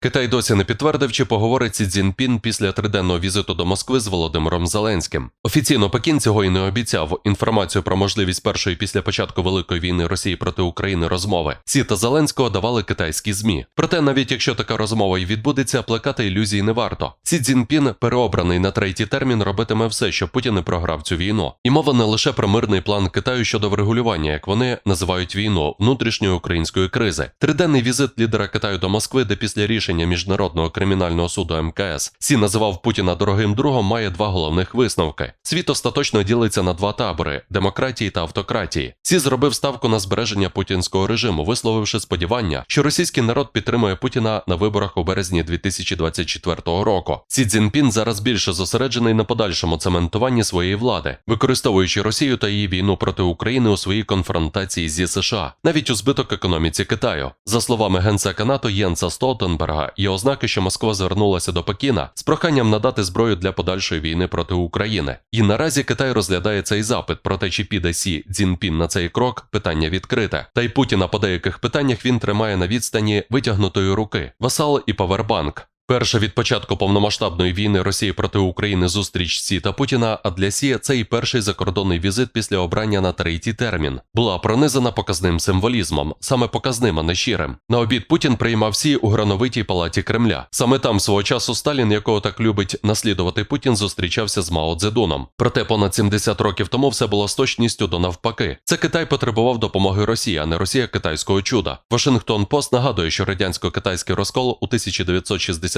Китай досі не підтвердив, чи поговорить Сі Цзіньпін після триденного візиту до Москви з Володимиром Зеленським. Офіційно Пекін цього і не обіцяв. Інформацію про можливість першої після початку великої війни Росії проти України розмови. Сі та Зеленського давали китайські змі. Проте, навіть якщо така розмова і відбудеться, плекати ілюзій не варто. Сі Цзіньпін, переобраний на третій термін, робитиме все, щоб Путін не програв цю війну. І мова не лише про мирний план Китаю щодо врегулювання, як вони називають війну внутрішньої української кризи. Триденний візит лідера Китаю до Москви, де після рішення міжнародного кримінального суду МКС Сі називав Путіна дорогим другом, має два головних висновки. Світ остаточно ділиться на два табори демократії та автократії. Сі зробив ставку на збереження путінського режиму, висловивши сподівання, що російський народ підтримує Путіна на виборах у березні 2024 року. Сі Цзіньпін зараз більше зосереджений на подальшому цементуванні своєї влади, використовуючи Росію та її війну проти України у своїй конфронтації зі США, навіть у збиток економіці Китаю. За словами генсека НАТО Єнса Столтенберга, є ознаки, що Москва звернулася до Пекіна з проханням надати зброю для подальшої війни проти України. І наразі Китай розглядає цей запит, проте чи піде Сі Цзіньпін на цей крок, питання відкрите. Та й Путіна по деяких питаннях він тримає на відстані витягнутої руки васал і павербанк. Перша від початку повномасштабної війни Росії проти України зустріч Сі та Путіна, а для Сі це і перший закордонний візит після обрання на третій термін, була пронизана показним символізмом, саме показним, а не щирим. На обід Путін приймав Сі у грановитій палаті Кремля. Саме там свого часу Сталін, якого так любить наслідувати Путін, зустрічався з Мао Цзедуном. Проте понад 70 років тому все було з точністю до навпаки. Це Китай потребував допомоги Росії, а не Росія китайського чуда. Вашингтон Пост нагадує, що радянсько-китайський розкол у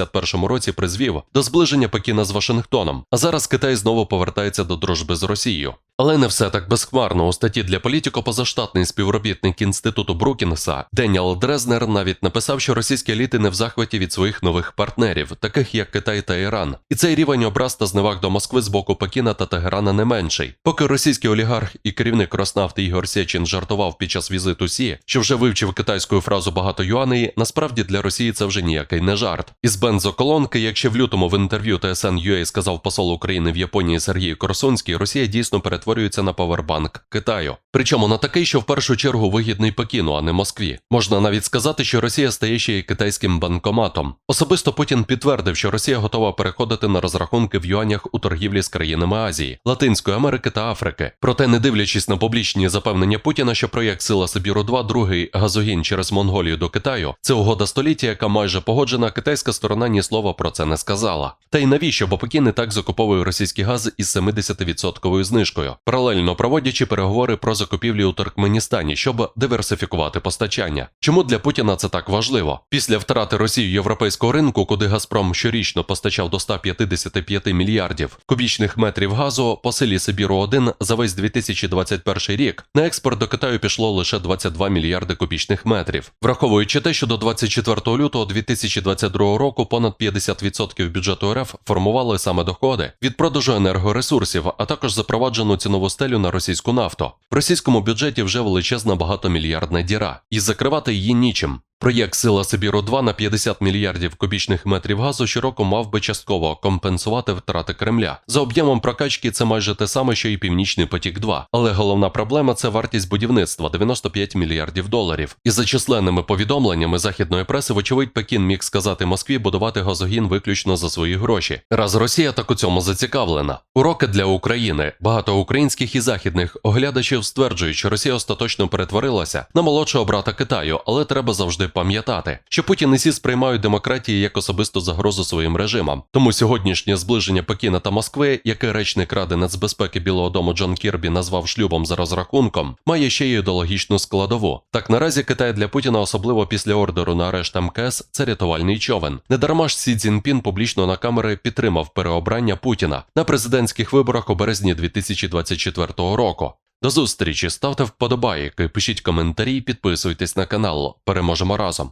1961 році призвів до зближення Пекіна з Вашингтоном. А зараз Китай знову повертається до дружби з Росією. Але не все так безхмарно. У статті для політико позаштатний співробітник інституту Брукінгса Деніел Дрезнер навіть написав, що російські еліти не в захваті від своїх нових партнерів, таких як Китай та Іран. І цей рівень образ та зневаг до Москви з боку Пекіна та Тегерана не менший. Поки російський олігарх і керівник Роснафти Ігор Сєчин жартував під час візиту Сі, що вже вивчив китайську фразу багато юаней, насправді для Росії це вже ніякий не жарт. Із бензоколонки, як ще в лютому в інтерв'ю ТСН.UA сказав посол України в Японії Сергій Корсунський, Росія дійсно перетворюється на павербанк Китаю. Причому на такий, що в першу чергу вигідний Пекіну, а не Москві. Можна навіть сказати, що Росія стає ще й китайським банкоматом. Особисто Путін підтвердив, що Росія готова переходити на розрахунки в юанях у торгівлі з країнами Азії, Латинської Америки та Африки. Проте, не дивлячись на публічні запевнення Путіна, що проєкт Сила Сибіру 2 другий газогін через Монголію до Китаю, це угода століття, яка майже погоджена, китайська сторона ні слова про це не сказала. Та й навіщо, бо Пекін і так закуповує російський газ із 70% знижкою, паралельно проводячи переговори про закупівлі у Туркменістані, щоб диверсифікувати постачання. Чому для Путіна це так важливо? Після втрати Росії європейського ринку, куди Газпром щорічно постачав до 155 мільярдів кубічних метрів газу, по силі Сибіру 1 за весь 2021 рік на експорт до Китаю пішло лише 22 мільярди кубічних метрів, враховуючи те, що до 24 лютого 2022 року понад 50% бюджету РФ формували саме доходи від продажу енергоресурсів, а також запроваджену цінову стелю на російську нафту. В російському бюджеті вже величезна багатомільярдна діра, і закривати її нічим. Проєкт Сила Сибіру 2 на 50 мільярдів кубічних метрів газу щороку мав би частково компенсувати втрати Кремля. За об'ємом прокачки це майже те саме, що і Північний потік 2 Але головна проблема це вартість будівництва 95 мільярдів доларів. І за численними повідомленнями західної преси, вочевидь, Пекін міг сказати Москві будувати газогін виключно за свої гроші. Раз Росія так у цьому зацікавлена. Уроки для України. Багато українських і західних оглядачів стверджують, що Росія остаточно перетворилася на молодшого брата Китаю, але треба завжди пам'ятати, що Путін і Сі сприймають демократії як особисту загрозу своїм режимам. Тому сьогоднішнє зближення Пекіна та Москви, яке речник Ради нацбезпеки Білого Дому Джон Кірбі назвав шлюбом за розрахунком, має ще й ідеологічну складову. Так наразі Китай для Путіна, особливо після ордеру на арешт МКС, це рятувальний човен. Недарма ж Сі Цзіньпін публічно на камери підтримав переобрання Путіна на президентських виборах у березні 2024 року. До зустрічі, ставте вподобайки, пишіть коментарі, підписуйтесь на канал. Переможемо разом.